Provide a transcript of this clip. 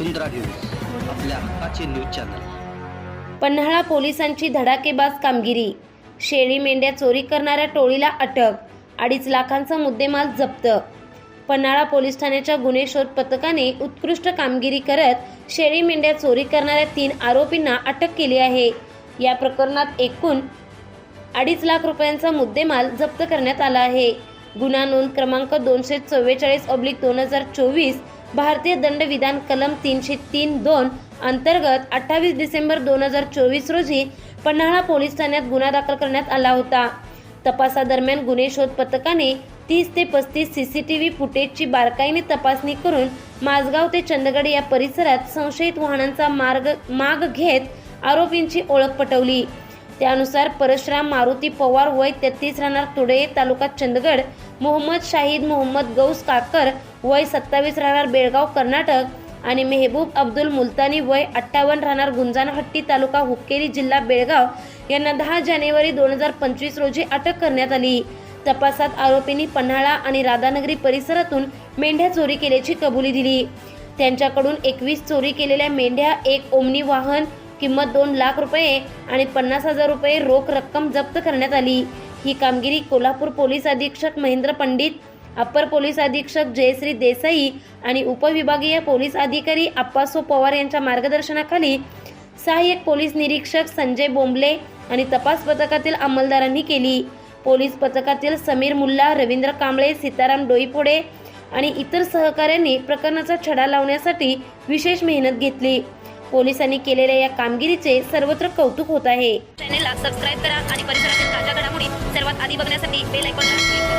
वसुंधरा news आपल्या हक्काचे news channel. Panhala पोलिसांची धडाकेबाज कामगिरी. शेळी मेंढ्या चोरी करणाऱ्या टोळीला अटक अडीच लाखांचा मुद्देमाल जप्त. पन्हाळा पोलीस ठाण्याच्या गुन्हे शोध पथकाने उत्कृष्ट कामगिरी करत शेळी मेंढ्या चोरी करणाऱ्या तीन आरोपींना अटक केली आहे. या प्रकरणात एकूण अडीच लाख रुपयांचा मुद्देमाल जप्त करण्यात आला आहे. गुन्हा नोंद क्रमांक दोनशे चव्वेचाळीस ऑब्लिक दोन हजार चोवीस भारतीय दंडविधान कलम तीनशे तीन दोन अंतर्गत अठ्ठावीस डिसेंबर दोन हजार चोवीस रोजी पन्हाळा पोलीस ठाण्यात गुन्हा दाखल करण्यात आला होता. तपासादरम्यान गुन्हे शोध पथकाने तीस ते पस्तीस सीसीटीव्ही फुटेजची बारकाईने तपासणी करून माझगाव ते चंदगड या परिसरात संशयित वाहनांचा मार्ग माग घेत आरोपींची ओळख पटवली. त्यानुसार परशुराम मारुती पवार वय तेहतीस राहणार तुडे तालुका चंदगड मोहम्मद शाहिद मोहम्मद गौस काकर वय सत्तावीस राहणार बेळगाव कर्नाटक आणि मेहबूब अब्दुल मुलतानी वय अठ्ठावन्न राहणार गुंजानहट्टी तालुका हुक्केरी जिल्हा बेळगाव. यांना दहा जानेवारी दोन हजार पंचवीस रोजी अटक करण्यात आली. तपासात आरोपींनी पन्हाळा आणि राधानगरी परिसरातून मेंढ्या चोरी केल्याची कबुली दिली. त्यांच्याकडून एकवीस चोरी केलेल्या मेंढ्या एक ओमनी वाहन किंमत दोन लाख रुपये आणि पन्नास हजार रुपये रोख रक्कम जप्त करण्यात आली. ही कामगिरी कोल्हापूर पोलीस अधीक्षक महेंद्र पंडित अप्पर पोलीस अधीक्षक जयश्री देसाई आणि उपविभागीय पोलीस अधिकारी अप्पासो पवार यांच्या मार्गदर्शनाखाली सहाय्यक पोलीस निरीक्षक संजय बोंबले आणि तपास पथकातील अंमलदारांनी केली. पोलीस पथकातील समीर मुल्ला रवींद्र कांबळे सीताराम डोईपोडे आणि इतर सहकाऱ्यांनी प्रकरणाचा छडा लावण्यासाठी विशेष मेहनत घेतली. पोलिसांनी केलेल्या या कामगिरीचे सर्वत्र कौतुक होत आहे. चॅनेलला सबस्क्राईब करा आणि परिसरातील ताज्या घडामोडी सर्वात आधी बघण्यासाठी बेल आयकॉनला क्लिक करा.